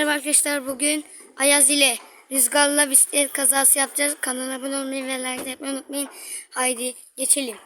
merhaba arkadaşlar. Bugün Ayaz ile Rüzgar'la bisiklet kazası yapacağız. Kanala abone olmayı ve like etmeyi unutmayın. Haydi geçelim.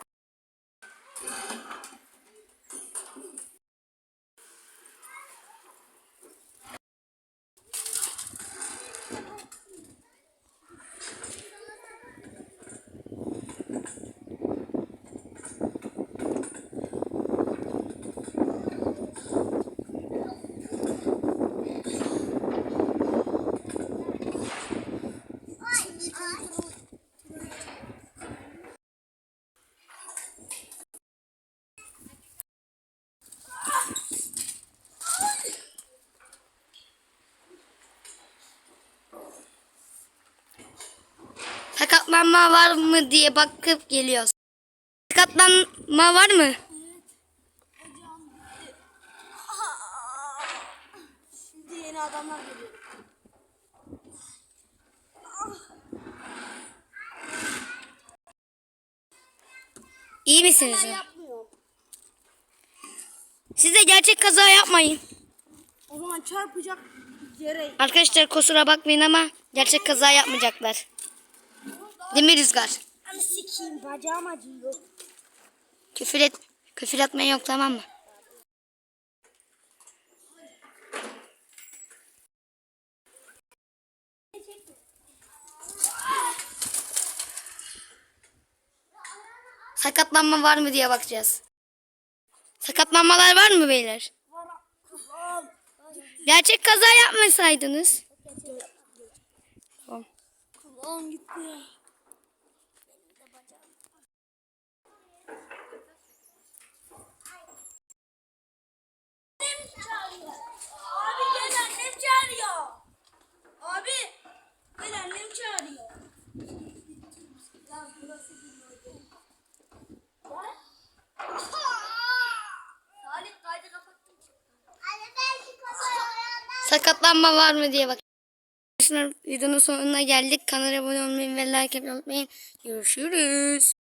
Sakatlanma var mı diye bakıp geliyoruz. Sakatlanma var mı? Şimdi yeni adamlar geliyor. İyi misiniz? Yapmıyorum. Siz de gerçek kaza yapmayın. O zaman çarpacak yere. Arkadaşlar kusura bakmayın ama gerçek kaza yapmayacaklar. Mi Rüzgar? Hani sikeyim bacağım acıyor. Küfür et. Küfür etme yok tamam mı? Sakatlanma var mı diye bakacağız. Sakatlanmalar var mı beyler? Gerçek kaza yapmasaydınız. Tamam. Kulağım gitti. Annem çağırıyor. Abi gel annem çağırıyor. Abi gel annem çağırıyor. Kafayı Sakatlanma var mı diye bak. Arkadaşlar videonun sonuna geldik. Kanala abone olmayı ve like etmeyi unutmayın. Görüşürüz.